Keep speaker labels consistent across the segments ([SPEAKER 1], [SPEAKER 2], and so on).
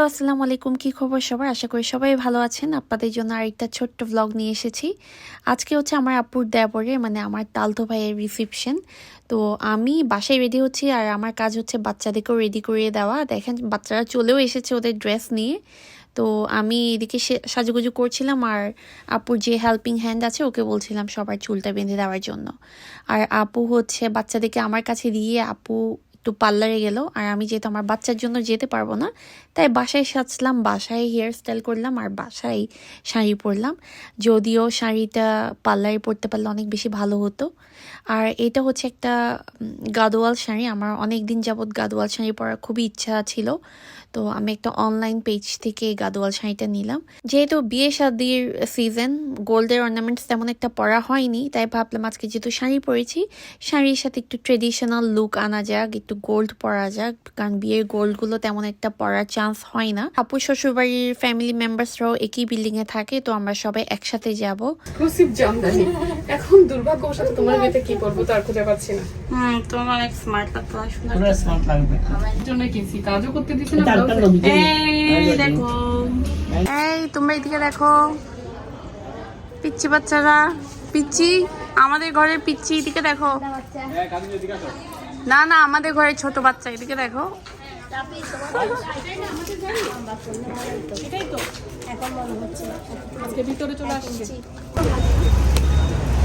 [SPEAKER 1] Hello আসসালামু আলাইকুম। কী খবর সবার? আশা করি সবাই ভালো আছেন। আপনাদের জন্য আরেকটা ছোট্ট ব্লগ নিয়ে এসেছি। আজকে হচ্ছে আমার আপুর দেবরের মানে আমার তালতো ভাইয়ের রিসিপশন তো আমি বাসায় রেডি হচ্ছি আর আমার কাজ হচ্ছে বাচ্চাদেরকেও রেডি করিয়ে দেওয়া। দেখেন, বাচ্চারা চলেও এসেছে ওদের ড্রেস নিয়ে। তো আমি এদিকে সাজুগুজু করছিলাম আর আপুর যে হেল্পিং হ্যান্ড আছে, ওকে বলছিলাম সবার চুলটা বেঁধে দেওয়ার জন্য। আর আপু হচ্ছে বাচ্চাদেরকে আমার কাছে দিয়ে, আপু একটু পার্লারে গেল, আর আমি যেহেতু আমার বাচ্চার জন্য যেতে পারব না, তাই বাসায় সাজলাম, বাসায় হেয়ার স্টাইল করলাম, আর বাসায় শাড়ি পরলাম। যদিও শাড়িটা পার্লারে পরতে পারলে অনেক বেশি ভালো হতো। আর এটা হচ্ছে একটা গাদোয়াল শাড়ি, আমার অনেক দিন যাবৎ গাদোয়াল শাড়ি পরার খুবই ইচ্ছা ছিল। তো আমি একটা অনলাইন পেজ থেকে গাদোয়াল শাড়িটা নিলাম। যেহেতু বিয়ে শাদির সিজন গোল্ডের অর্নামেন্টস তেমন একটা পরা হয়নি তাই ভাবলাম আজকে যেহেতু শাড়ি পরেছি শাড়ির সাথে একটু ট্রেডিশনাল লুক আনা যাক একটু গোল্ড পরা যাক কারণ বিয়ের গোল্ডগুলো তেমন একটা পরার চান্স হয় না। আপু শ্বশুরবাড়ির ফ্যামিলি মেম্বার্সরাও একই বিল্ডিং এ থাকে তো আমরা সবাই একসাথে যাব।
[SPEAKER 2] জামদানি। এখন দুর্ভাগ্যবশত তোমার বিয়েতে কি করব তার খুঁজে পাচ্ছি না।
[SPEAKER 1] হুম তোমার অনেক স্মার্ট লাগতো।
[SPEAKER 3] স্মার্ট লাগবে।
[SPEAKER 2] জন্য কিনছি কাজও করতে দিছি না
[SPEAKER 1] এই দেখো এই তোমরা এদিকে দেখো। পিচ্ছি বাচ্চারা পিচ্ছি আমাদের ঘরের পিচ্ছি এদিকে দেখো। না না আমাদের ঘরের ছোট বাচ্চা এদিকে দেখো।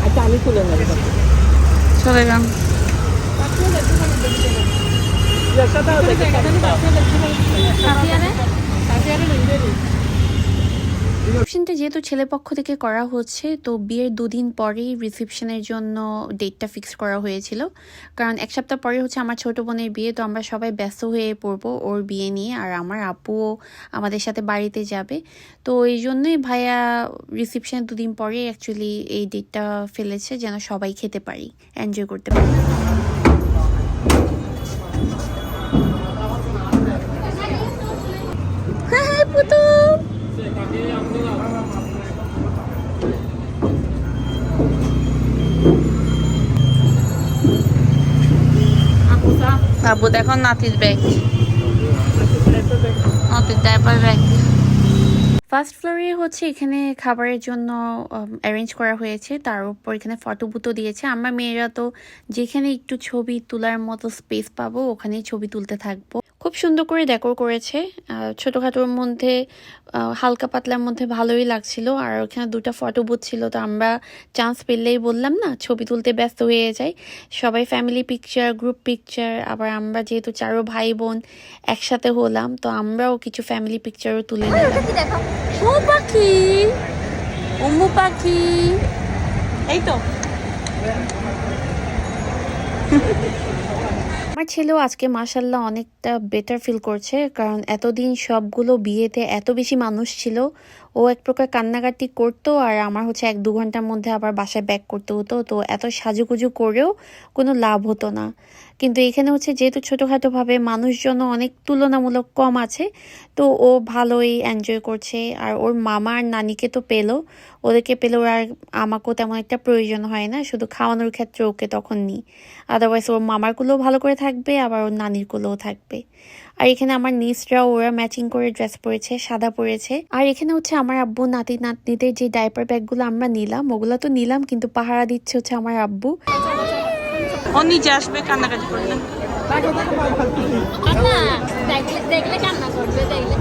[SPEAKER 3] আচ্ছা
[SPEAKER 1] চলে যান রিসেপশনটা যেহেতু ছেলেপক্ষ থেকে করা হচ্ছে, তো বিয়ের দুদিন পরেই রিসেপশনের জন্য ডেটটা ফিক্স করা হয়েছিল। কারণ এক সপ্তাহ পরে হচ্ছে আমার ছোট বোনের বিয়ে, তো আমরা সবাই ব্যস্ত হয়ে পড়ব ওর বিয়ে নিয়ে, আর আমার আপুও আমাদের সাথে বাড়িতে যাবে। তো এই জন্যই ভাইয়া রিসেপশনের দুদিন পরে অ্যাকচুয়ালি এই ডেটটা ফেলেছে, যেন সবাই খেতে পারি এনজয় করতে পারি। পুতুল দেখো নাতির ব্যাগ নাতির ডাইপার ব্যাগ ফার্স্ট ফ্লোরে হচ্ছে এখানে খাবারের জন্য অ্যারেঞ্জ করা হয়েছে। তার উপর এখানে ফটো বুতো দিয়েছে। আমরা মেয়েরা তো যেখানে একটু ছবি তোলার মতো স্পেস পাবো, ওখানেই ছবি তুলতে থাকব। খুব সুন্দর করে ডেকোর করেছে। ছোটখাটোর মধ্যে হালকা পাতলার মধ্যে ভালোই লাগছিল। আর ওখানে দুটো ফটো বুথ ছিল। তো আমরা চান্স পেলেই বললাম না ছবি তুলতে ব্যস্ত হয়ে যাই। সবাই ফ্যামিলি পিকচার গ্রুপ পিকচার আবার আমরা যেহেতু চারো ভাই বোন একসাথে হলাম তো আমরাও কিছু ফ্যামিলি পিকচারও তুলে নিলাম। পাখি পাখি! এই তো। আমার ছেলেও আজকে মাসাল্লাহ অনেকটা বেটার ফিল করছে, কারণ এতদিন সবগুলো বিয়েতে এত বেশি মানুষ ছিল। ও এক প্রকার কান্নাকাটি করতো আর আমার হচ্ছে এক দু ঘণ্টার মধ্যে আবার বাসায় ব্যাক করতে হতো। তো এত সাজুগুজু করেও কোনো লাভ হতো না। কিন্তু এখানে হচ্ছে যেহেতু ছোটোখাটোভাবে মানুষজন অনেক তুলনামূলক কম আছে, তো ও ভালোই এনজয় করছে। আর ওর মামা আর নানিকে তো পেল। ওদেরকে পেলেও আর আমাকেও তেমন একটা প্রয়োজন হয় না। শুধু খাওয়ানোর ক্ষেত্রে ওকে তখন নিই। আদারওয়াইজ ওর মামারগুলোও ভালো করে থাকবে, আবার ওর নানিরগুলোও থাকবে। আর এখানে আমার নিসরা ওরা ম্যাচিং করে ড্রেস পরেছে সাদা পরেছে। আর এখানে হচ্ছে আমার আব্বু নাতি নাতনিদের যে ডাইপার ব্যাগগুলো আমরা নিলাম ওগুলো তো নিলাম কিন্তু পাহারা দিচ্ছে হচ্ছে আমার আব্বু। ও নিচে আসবে কান্নাকাটি করবে।
[SPEAKER 4] দেখলে কান্না করবে দেখলে।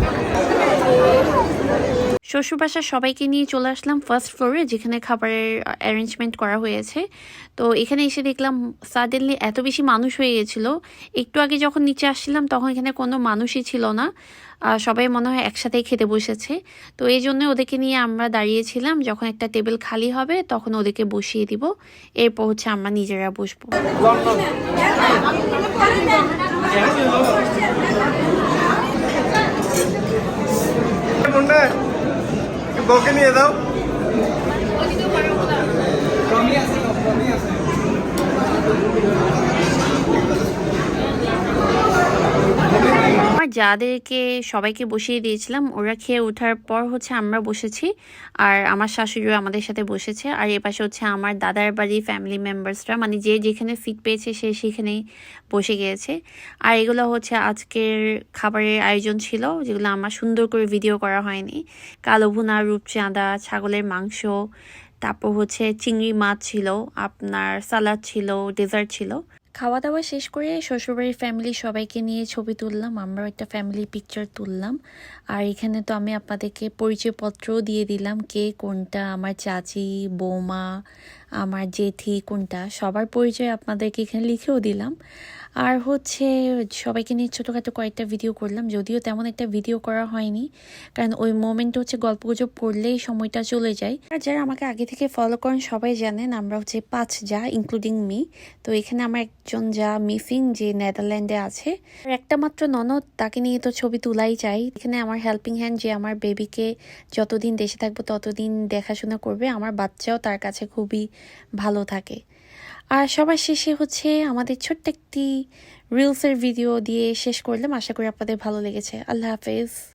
[SPEAKER 1] শ্বশুর বাসার সবাইকে নিয়ে চলে আসলাম ফার্স্ট ফ্লোরে যেখানে খাবারের অ্যারেঞ্জমেন্ট করা হয়েছে। তো এখানে এসে দেখলাম সাডেনলি এত বেশি মানুষ হয়ে গেছিল। একটু আগে যখন নিচে আসছিলাম, তখন এখানে কোনো মানুষই ছিল না। সবাই মনে হয় একসাথেই খেতে বসেছে। তো এই জন্য ওদেরকে নিয়ে আমরা দাঁড়িয়েছিলাম। যখন একটা টেবিল খালি হবে, তখন ওদেরকে বসিয়ে দিব। এরপর হচ্ছে আমরা নিজেরা বসবো।
[SPEAKER 5] মুন্ডা বউকে নিয়ে দাও
[SPEAKER 1] আমার যাদেরকে সবাইকে বসিয়ে দিয়েছিলাম, ওরা খেয়ে ওঠার পর হচ্ছে আমরা বসেছি আর আমার শাশুড়িও আমাদের সাথে বসেছে। আর এ পাশে হচ্ছে আমার দাদার বাড়ি ফ্যামিলি মেম্বার্সরা মানে যে যেখানে ফিট পেয়েছে সে সেখানেই বসে গিয়েছে। আর এগুলো হচ্ছে আজকের খাবারের আয়োজন ছিল, যেগুলো আমার সুন্দর করে ভিডিও করা হয়নি। কালো ভুনা, রূপচাঁদা, ছাগলের মাংস, তারপর হচ্ছে চিংড়ি মাছ ছিল, আপনার সালাদ ছিল ডেজার্ট ছিল। খাওয়া দাওয়া শেষ করে শ্বশুরবাড়ির ফ্যামিলি সবাইকে নিয়ে ছবি তুললাম, আমরাও একটা ফ্যামিলি পিকচার তুললাম। আর এখানে তো আমি আপনাদেরকে পরিচয়পত্রও দিয়ে দিলাম কে কোনটা, আমার চাচি, বৌমা আমার জেঠি কোনটা, সবার পরিচয় আপনাদেরকে এখানে লিখেও দিলাম। আর হচ্ছে, সবাইকে নিয়ে ছোটোখাটো কয়েকটা ভিডিও করলাম, যদিও তেমন একটা ভিডিও করা হয়নি, কারণ ওই মোমেন্টে হচ্ছে গল্প গুজব করলেই সময়টা চলে যায়। আর যারা আমাকে আগে থেকে ফলো করেন, সবাই জানেন আমরা হচ্ছে পাঁচ যা ইনক্লুডিং মি তো এখানে আমার একজন যা মিসিং যে নেদারল্যান্ডে আছে, আর একটা মাত্র ননদ, তাকে নিয়ে তো ছবি তোলাই চাই এখানে আমার হেল্পিং হ্যান্ড যে আমার বেবিকে যতদিন দেশে থাকব, ততদিন দেখাশোনা করবে। আমার বাচ্চাও তার কাছে খুবই ভালো থাকে। আর সবার শেষে হচ্ছে আমাদের ছোট্ট একটি রিলসের ভিডিও দিয়ে শেষ করলাম। আশা করি আপনাদের ভালো লেগেছে। আল্লাহ হাফেজ।